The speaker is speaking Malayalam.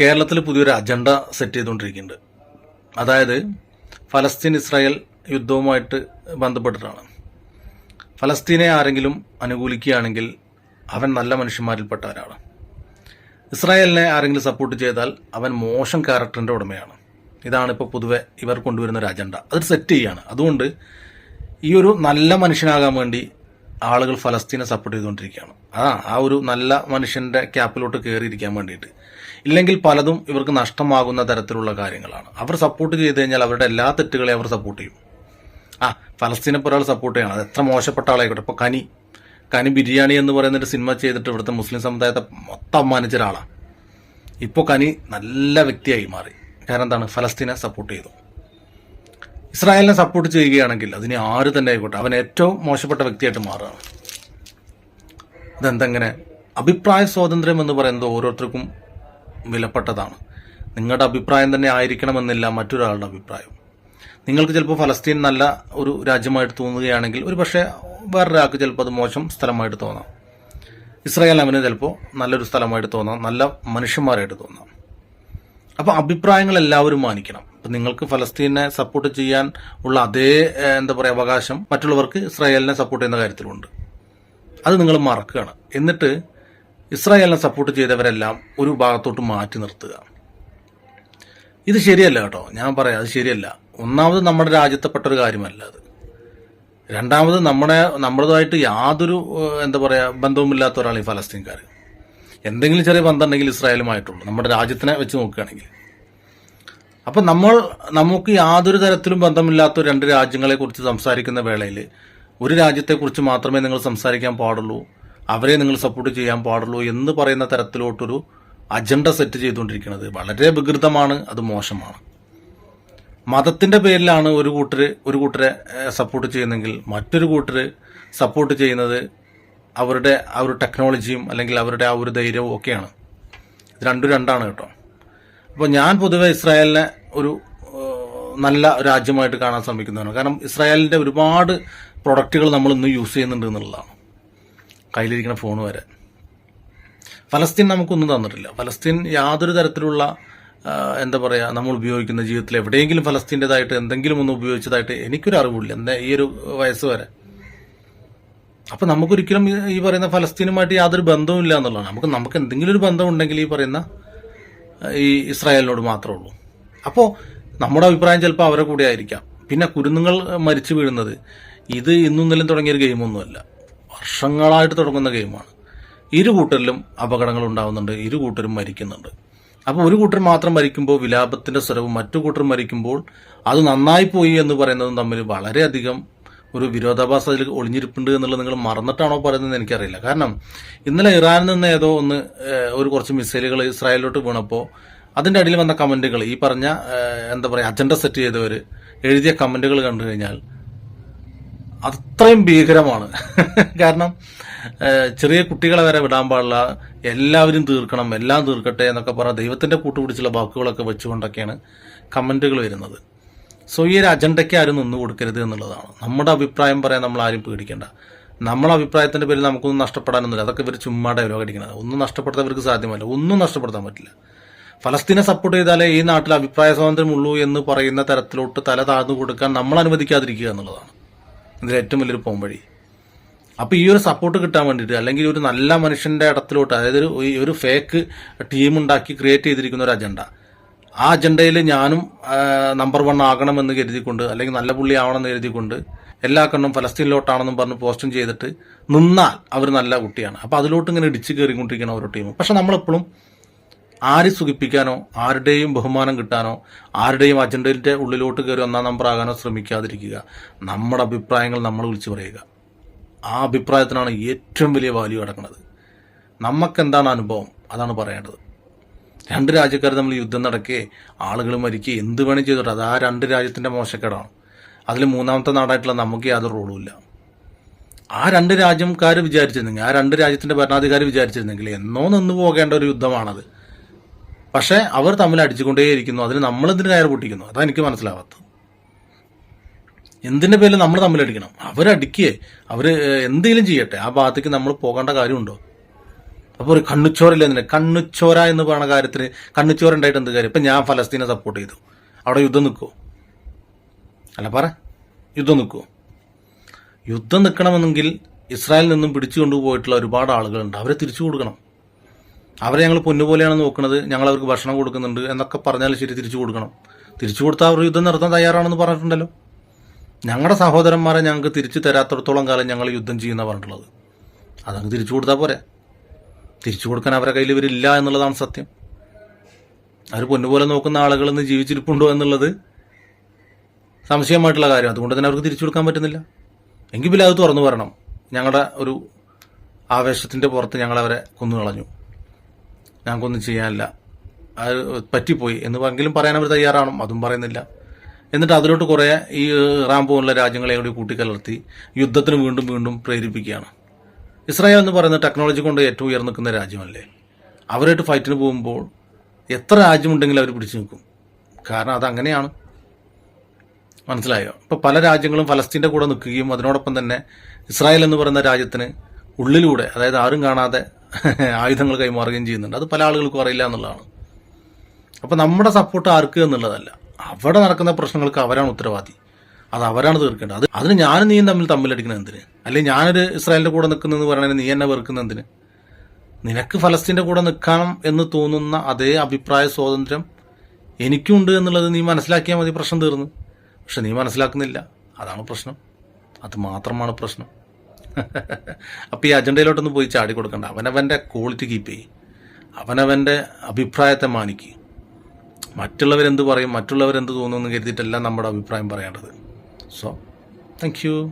കേരളത്തിൽ പുതിയൊരു അജണ്ട സെറ്റ് ചെയ്തുകൊണ്ടിരിക്കുന്നുണ്ട്. അതായത് ഫലസ്തീൻ ഇസ്രായേൽ യുദ്ധവുമായിട്ട് ബന്ധപ്പെട്ടിട്ടാണ്. ഫലസ്തീനെ ആരെങ്കിലും അനുകൂലിക്കുകയാണെങ്കിൽ അവൻ നല്ല മനുഷ്യന്മാരിൽപ്പെട്ട ഒരാളാണ് ഇസ്രായേലിനെ ആരെങ്കിലും സപ്പോർട്ട് ചെയ്താൽ അവൻ മോശം ക്യാരക്ടറിന്റെ ഉടമയാണ്. ഇതാണ് ഇപ്പോൾ പൊതുവെ ഇവർ കൊണ്ടുവരുന്ന ഒരു അജണ്ട. അത് സെറ്റ് ചെയ്യാണ്. അതുകൊണ്ട് ഈ ഒരു നല്ല മനുഷ്യനാകാൻ വേണ്ടി ആളുകൾ ഫലസ്തീനെ സപ്പോർട്ട് ചെയ്തുകൊണ്ടിരിക്കുകയാണ്. ആ ആ ഒരു നല്ല മനുഷ്യന്റെ ക്യാപ്പിലോട്ട് കയറിയിരിക്കാൻ വേണ്ടിയിട്ട്. ഇല്ലെങ്കിൽ പലതും ഇവർക്ക് നഷ്ടമാകുന്ന തരത്തിലുള്ള കാര്യങ്ങളാണ്. അവർ സപ്പോർട്ട് ചെയ്ത് കഴിഞ്ഞാൽ അവരുടെ എല്ലാ തെറ്റുകളെയും അവർ സപ്പോർട്ട് ചെയ്യും. ആ ഫലസ്തീനെ ഒരാൾ സപ്പോർട്ട് ചെയ്യണം. അത് എത്ര മോശപ്പെട്ട ആളായിക്കോട്ടെ. ഇപ്പോൾ കനി കനി ബിരിയാണി എന്ന് പറയുന്ന ഒരു സിനിമ ചെയ്തിട്ട് ഇവിടുത്തെ മുസ്ലിം സമുദായത്തെ മൊത്തം അമ്മാനിച്ച ഒരാളാണ് ഇപ്പോൾ കനി നല്ല വ്യക്തിയായി മാറി. കാരണം എന്താണ്? ഫലസ്തീനെ സപ്പോർട്ട് ചെയ്തു. ഇസ്രായേലിനെ സപ്പോർട്ട് ചെയ്യുകയാണെങ്കിൽ അതിനെ ആര് തന്നെ ആയിക്കോട്ടെ അവൻ ഏറ്റവും മോശപ്പെട്ട വ്യക്തിയായിട്ട് മാറുകയാണ് ഇതെന്തെങ്ങനെ? അഭിപ്രായ സ്വാതന്ത്ര്യം എന്ന് പറയുന്നത് ഓരോരുത്തർക്കും വിലപ്പെട്ടതാണ്. നിങ്ങളുടെ അഭിപ്രായം തന്നെ ആയിരിക്കണമെന്നില്ല മറ്റൊരാളുടെ അഭിപ്രായം. നിങ്ങൾക്ക് ചിലപ്പോൾ ഫലസ്തീൻ നല്ല ഒരു രാജ്യമായിട്ട് തോന്നുകയാണെങ്കിൽ ഒരു പക്ഷേ വേറൊരാൾക്ക് ചിലപ്പോൾ അത് മോശം സ്ഥലമായിട്ട് തോന്നാം. ഇസ്രായേൽ അവന് ചിലപ്പോൾ നല്ലൊരു സ്ഥലമായിട്ട് തോന്നാം നല്ല മനുഷ്യന്മാരായിട്ട് തോന്നാം. അപ്പോൾ അഭിപ്രായങ്ങൾ എല്ലാവരും മാനിക്കണം. അപ്പം നിങ്ങൾക്ക് ഫലസ്തീനെ സപ്പോർട്ട് ചെയ്യാൻ ഉള്ള അതേ എന്താ പറയുക അവകാശം മറ്റുള്ളവർക്ക് ഇസ്രായേലിനെ സപ്പോർട്ട് ചെയ്യുന്ന കാര്യത്തിലുണ്ട്. അത് നിങ്ങൾ മറക്കുകയാണ്. എന്നിട്ട് ഇസ്രായേലിനെ സപ്പോർട്ട് ചെയ്തവരെല്ലാം ഒരു ഭാഗത്തോട്ട് മാറ്റി നിർത്തുക. ഇത് ശരിയല്ല കേട്ടോ. ഞാൻ പറയാം അത് ശരിയല്ല. ഒന്നാമത് നമ്മുടെ രാജ്യത്തെപ്പെട്ട ഒരു കാര്യമല്ല അത്. രണ്ടാമത് നമ്മുടെ നമ്മുടേതായിട്ട് യാതൊരു എന്താ പറയാ ബന്ധവുമില്ലാത്ത ഒരാൾ ഈ ഫലസ്തീൻകാർ എന്തെങ്കിലും ചെറിയ ബന്ധം ഉണ്ടെങ്കിൽ ഇസ്രായേലുമായിട്ടുള്ളൂ. നമ്മുടെ രാജ്യത്തിനെ വെച്ച് നോക്കുകയാണെങ്കിൽ. അപ്പം നമ്മൾ നമുക്ക് യാതൊരു തരത്തിലും ബന്ധമില്ലാത്ത രണ്ട് രാജ്യങ്ങളെ കുറിച്ച് സംസാരിക്കുന്ന വേളയിൽ ഒരു രാജ്യത്തെ കുറിച്ച് മാത്രമേ നിങ്ങൾ സംസാരിക്കാൻ പാടുള്ളൂ അവരെ നിങ്ങൾ സപ്പോർട്ട് ചെയ്യാൻ പാടുള്ളൂ എന്ന് പറയുന്ന തരത്തിലോട്ടൊരു അജണ്ട സെറ്റ് ചെയ്തുകൊണ്ടിരിക്കുന്നത് വളരെ വികൃതമാണ് അത് മോശമാണ്. മതത്തിന്റെ പേരിലാണ് ഒരു കൂട്ടർ ഒരു കൂട്ടരെ സപ്പോർട്ട് ചെയ്യുന്നെങ്കിൽ മറ്റൊരു കൂട്ടർ സപ്പോർട്ട് ചെയ്യുന്നത് അവരുടെ ആ ഒരു ടെക്നോളജിയും അല്ലെങ്കിൽ അവരുടെ ആ ഒരു ധൈര്യവും ഒക്കെയാണ്. ഇത് രണ്ടും രണ്ടാണ് കേട്ടോ. അപ്പോൾ ഞാൻ പൊതുവെ ഇസ്രായേലിനെ ഒരു നല്ല രാജ്യമായിട്ട് കാണാൻ ശ്രമിക്കുന്നതാണ്. കാരണം ഇസ്രായേലിന്റെ ഒരുപാട് പ്രൊഡക്റ്റുകൾ നമ്മൾ ഇന്ന് യൂസ് ചെയ്യുന്നുണ്ട് എന്നുള്ളതാണ്. കയ്യിലിരിക്കുന്ന ഫോൺ വരെ. ഫലസ്തീൻ നമുക്കൊന്നും തന്നിട്ടില്ല. ഫലസ്തീൻ യാതൊരു തരത്തിലുള്ള എന്താ പറയുക നമ്മൾ ഉപയോഗിക്കുന്ന ജീവിതത്തിൽ എവിടെയെങ്കിലും ഫലസ്തീന്റെതായിട്ട് എന്തെങ്കിലും ഒന്ന് ഉപയോഗിച്ചതായിട്ട് എനിക്കൊരു അറിവില്ല എന്താ ഈ ഒരു വയസ്സ് വരെ. അപ്പോൾ നമുക്കൊരിക്കലും ഈ- ഈ പറയുന്ന ഫലസ്തീനുമായിട്ട് യാതൊരു ബന്ധവും ഇല്ല എന്നുള്ളതാണ്. നമുക്ക് നമുക്ക് എന്തെങ്കിലും ഒരു ബന്ധമുണ്ടെങ്കിൽ ഈ പറയുന്ന ഈ ഇസ്രായേലിനോട് മാത്രമേ ഉള്ളൂ. അപ്പോൾ നമ്മുടെ അഭിപ്രായം ചിലപ്പോൾ അവരെ കൂടെ ആയിരിക്കാം. പിന്നെ കുരുന്നുങ്ങൾ മരിച്ചു വീഴുന്നത് ഇത് ഇന്നും നിലം തുടങ്ങിയ ഒരു ഗെയിമൊന്നുമല്ല വർഷങ്ങളായിട്ട് തുടങ്ങുന്ന ഗെയിമാണ് ഇരു കൂട്ടരിലും അപകടങ്ങൾ ഉണ്ടാവുന്നുണ്ട് ഇരു കൂട്ടരും മരിക്കുന്നുണ്ട്. അപ്പോൾ ഒരു കൂട്ടർ മാത്രം മരിക്കുമ്പോൾ വിലാപത്തിന്റെ സ്വരവും മറ്റു കൂട്ടർ മരിക്കുമ്പോൾ അത് നന്നായി പോയി എന്ന് പറയുന്നതും തമ്മിൽ വളരെയധികം ഒരു വിരോധാഭാസം അതിൽ ഒളിഞ്ഞിരിപ്പുണ്ട് എന്നുള്ളത് നിങ്ങൾ മറന്നിട്ടാണോ പറയുന്നത് എനിക്കറിയില്ല. കാരണം ഇന്നലെ ഇറാനിൽ നിന്ന് ഏതോ ഒന്ന് ഒരു കുറച്ച് മിസൈലുകൾ ഇസ്രായേലിലോട്ട് വീണപ്പോൾ അതിന്റെ അടിയിൽ വന്ന കമന്റുകൾ ഈ പറഞ്ഞ എന്താ പറയുക അജണ്ട സെറ്റ് ചെയ്തവർ എഴുതിയ കമന്റുകൾ കണ്ടു കഴിഞ്ഞാൽ അത്രയും ഭീകരമാണ്. കാരണം ചെറിയ കുട്ടികളെ വരെ വിടാൻ പാടില്ല എല്ലാവരും തീർക്കണം എല്ലാം തീർക്കട്ടെ എന്നൊക്കെ പറഞ്ഞ ദൈവത്തിന്റെ കൂട്ടുപിടിച്ചുള്ള വാക്കുകളൊക്കെ വെച്ചുകൊണ്ടൊക്കെയാണ് കമന്റുകൾ വരുന്നത്. സോ ഈ ഒരു അജണ്ടയ്ക്ക് ആരും നിന്നു കൊടുക്കരുത് എന്നുള്ളതാണ്. നമ്മുടെ അഭിപ്രായം പറയാൻ നമ്മൾ ആരും പേടിക്കേണ്ട. നമ്മളെ അഭിപ്രായത്തിന്റെ പേരിൽ നമുക്കൊന്നും നഷ്ടപ്പെടാനൊന്നുമില്ല. അതൊക്കെ ഇവർ ചുമ്മാ ഡയലോഗ് അടിക്കണം ഒന്നും നഷ്ടപ്പെടുത്താൻ ഇവർക്ക് സാധ്യമല്ല. ഒന്നും നഷ്ടപ്പെടുത്താൻ പറ്റില്ല. ഫലസ്തീനെ സപ്പോർട്ട് ചെയ്താലേ ഈ നാട്ടിൽ അഭിപ്രായ സ്വാതന്ത്ര്യം ഉള്ളൂ എന്ന് പറയുന്ന തരത്തിലോട്ട് തല താഴ്ന്നു കൊടുക്കാൻ നമ്മൾ അനുവദിക്കാതിരിക്കുക എന്നുള്ളതാണ്. ഇതിൽ ഏറ്റവും വലിയൊരു പോംവഴി അപ്പോൾ ഈ ഒരു സപ്പോർട്ട് കിട്ടാൻ വേണ്ടിയിട്ട് അല്ലെങ്കിൽ ഒരു നല്ല മനുഷ്യന്റെ ഇടത്തിലോട്ട് അതായത് ഒരു ഒരു ഫേക്ക് ടീം ഉണ്ടാക്കി ക്രിയേറ്റ് ചെയ്തിരിക്കുന്ന ഒരു അജണ്ട ആ അജണ്ടയിൽ ഞാനും നമ്പർ വൺ ആകണമെന്ന് കരുതിക്കൊണ്ട് അല്ലെങ്കിൽ നല്ല പുള്ളി ആവണമെന്ന് കരുതിക്കൊണ്ട് എല്ലാ കണ്ണും ഫലസ്തീനിലോട്ടാണെന്നും പറഞ്ഞ് പോസ്റ്റും ചെയ്തിട്ട് നിന്നാൽ അവർ നല്ല കുട്ടിയാണ്. അപ്പോൾ അതിലോട്ട് ഇങ്ങനെ ഇടിച്ച് കയറിക്കൊണ്ടിരിക്കണം ഓരോ ടീമും പക്ഷെ നമ്മളെപ്പോഴും ആരെ സുഖിപ്പിക്കാനോ ആരുടെയും ബഹുമാനം കിട്ടാനോ ആരുടെയും അജണ്ടയുടെ ഉള്ളിലോട്ട് കയറി ഒന്നാം നമ്പർ ആകാനോ ശ്രമിക്കാതിരിക്കുക. നമ്മുടെ അഭിപ്രായങ്ങൾ നമ്മൾ വിളിച്ചു പറയുക. ആ അഭിപ്രായത്തിനാണ് ഏറ്റവും വലിയ വാല്യൂ അടക്കുന്നത് നമുക്ക് എന്താണ് അനുഭവം? അതാണ് പറയേണ്ടത്. രണ്ട് രാജ്യക്കാർ തമ്മിൽ യുദ്ധം നടക്കേ ആളുകൾ മരിക്കുക എന്ത് വേണം ചെയ്തോട്ടെ. അത് ആ രണ്ട് രാജ്യത്തിന്റെ മോശക്കേടാണ്. അതിൽ മൂന്നാമത്തെ നാടായിട്ടുള്ള നമുക്ക് യാതൊരു റോളുമില്ല ആ രണ്ട് രാജ്യക്കാർ വിചാരിച്ചിരുന്നെങ്കിൽ ആ രണ്ട് രാജ്യത്തിന്റെ ഭരണാധികാരി വിചാരിച്ചിരുന്നെങ്കിൽ എന്നോ നിന്ന് പോകേണ്ട ഒരു യുദ്ധമാണത്. പക്ഷെ അവർ തമ്മിൽ അടിച്ചുകൊണ്ടേയിരിക്കുന്നു. അതിന് നമ്മൾ എന്തിന് കയർ പൊട്ടിക്കുന്നു? അതാ എനിക്ക് മനസ്സിലാവാത്തത്. എന്തിന്റെ പേരിൽ നമ്മൾ തമ്മിൽ അടിക്കണം? അവരടിക്കേ. അവർ എന്തെങ്കിലും ചെയ്യട്ടെ. ആ ഭാഗത്തേക്ക് നമ്മൾ പോകേണ്ട കാര്യമുണ്ടോ? അപ്പോൾ ഒരു കണ്ണുച്ചോരല്ലേ എന്തിനാ കണ്ണുച്ചോര എന്ന് പറയുന്ന കാര്യത്തിന് കണ്ണുച്ചോര ഉണ്ടായിട്ട് എന്ത് കാര്യം? ഇപ്പം ഞാൻ ഫലസ്തീനെ സപ്പോർട്ട് ചെയ്തു. അവിടെ യുദ്ധം നിൽക്കുമോ അല്ല പറ. യുദ്ധം നിൽക്കുമോ യുദ്ധം നിൽക്കണമെന്നെങ്കിൽ ഇസ്രായേലിൽ നിന്നും പിടിച്ചു കൊണ്ടുപോയിട്ടുള്ള ഒരുപാട് ആളുകളുണ്ട്. അവരെ തിരിച്ചു കൊടുക്കണം. അവരെ ഞങ്ങൾ പൊന്നുപോലെയാണ് നോക്കുന്നത്. ഞങ്ങൾ അവർക്ക് ഭക്ഷണം കൊടുക്കുന്നുണ്ട് എന്നൊക്കെ പറഞ്ഞാൽ ശരി തിരിച്ചു കൊടുക്കണം. തിരിച്ചു കൊടുത്താൽ അവർ യുദ്ധം നടത്താൻ തയ്യാറാണെന്ന് പറഞ്ഞിട്ടുണ്ടല്ലോ. ഞങ്ങളുടെ സഹോദരന്മാരെ ഞങ്ങൾക്ക് തിരിച്ചു തരാത്തടത്തോളം കാലം ഞങ്ങൾ യുദ്ധം ചെയ്യുന്ന പറഞ്ഞിട്ടുള്ളത്. അതങ്ങ് തിരിച്ചു കൊടുത്താൽ പോരെ. തിരിച്ചു കൊടുക്കാൻ അവരെ കയ്യിൽ ഇവരില്ല എന്നുള്ളതാണ് സത്യം. അവർ പൊന്നുപോലെ നോക്കുന്ന ആളുകൾ ഇന്ന് ജീവിച്ചിരിപ്പുണ്ടോ എന്നുള്ളത് സംശയമായിട്ടുള്ള കാര്യം. അതുകൊണ്ട് തന്നെ അവർക്ക് തിരിച്ചു കൊടുക്കാൻ പറ്റുന്നില്ല. എങ്കിൽ പിന്നെ അത് തുറന്നു പറയണം ഞങ്ങളുടെ ഒരു ആവേശത്തിന്റെ പുറത്ത് ഞങ്ങളവരെ കൊന്നു കളഞ്ഞു ഞങ്ങൾക്കൊന്നും ചെയ്യാനില്ല. അത് പറ്റിപ്പോയി. എന്ന് എങ്കിലും പറയാൻ അവർ തയ്യാറാണോ അതും പറയുന്നില്ല. എന്നിട്ട് അതിലോട്ട് കുറേ ഈ ഇറാൻ പോലുള്ള രാജ്യങ്ങളെ കൂടി കൂട്ടിക്കലർത്തി യുദ്ധത്തിന് വീണ്ടും വീണ്ടും പ്രേരിപ്പിക്കുകയാണ്. ഇസ്രായേൽ എന്ന് പറയുന്ന ടെക്നോളജി കൊണ്ട് ഏറ്റവും ഉയർന്നു നിൽക്കുന്ന രാജ്യമല്ലേ? അവരായിട്ട് ഫൈറ്റിന് പോകുമ്പോൾ എത്ര രാജ്യമുണ്ടെങ്കിലും അവർ പിടിച്ചു നിൽക്കും. കാരണം അതങ്ങനെയാണ്. മനസ്സിലായോ? ഇപ്പോൾ പല രാജ്യങ്ങളും ഫലസ്തീന്റെ കൂടെ നിൽക്കുകയും അതിനോടൊപ്പം തന്നെ ഇസ്രായേൽ എന്ന് പറയുന്ന രാജ്യത്തിന് ഉള്ളിലൂടെ അതായത് ആരും കാണാതെ ആയുധങ്ങൾ കൈമാറുകയും ചെയ്യുന്നുണ്ട്. അത് പല ആളുകൾക്കും അറിയില്ല എന്നുള്ളതാണ്. അപ്പോൾ നമ്മുടെ സപ്പോർട്ട് ആർക്ക് എന്നുള്ളതല്ല. അവിടെ നടക്കുന്ന പ്രശ്നങ്ങൾക്ക് അവരാണ് ഉത്തരവാദി. അത് അവരാണ് തീർക്കേണ്ടത്. അത് അതിന് ഞാനും നീയും തമ്മിൽ തമ്മിലടിക്കുന്നത് എന്തിന്? അല്ലെങ്കിൽ ഞാനൊരു ഇസ്രായേലിന്റെ കൂടെ നിൽക്കുന്നതെന്ന് പറയണത് നീ എന്നെ വെറുക്കുന്ന എന്തിന്? നിനക്ക് ഫലസ്തീന്റെ കൂടെ നിൽക്കണം എന്ന് തോന്നുന്ന അതേ അഭിപ്രായ സ്വാതന്ത്ര്യം എനിക്കുണ്ട് എന്നുള്ളത് നീ മനസ്സിലാക്കിയാൽ മതി പ്രശ്നം തീർന്നു. പക്ഷെ നീ മനസ്സിലാക്കുന്നില്ല. അതാണ് പ്രശ്നം. അത് മാത്രമാണ് പ്രശ്നം. അപ്പം ഈ അജണ്ടയിലോട്ടൊന്ന് പോയി ചാടി കൊടുക്കണ്ട. അവനവന്റെ ക്വാളിറ്റി കീപ്പ് ചെയ്യും. അവനവന്റെ അഭിപ്രായത്തെ മാനിക്കും. മറ്റുള്ളവരെന്ത് പറയും മറ്റുള്ളവരെന്ത് തോന്നുമെന്ന് കരുതിയിട്ടല്ല നമ്മുടെ അഭിപ്രായം പറയേണ്ടത്. So thank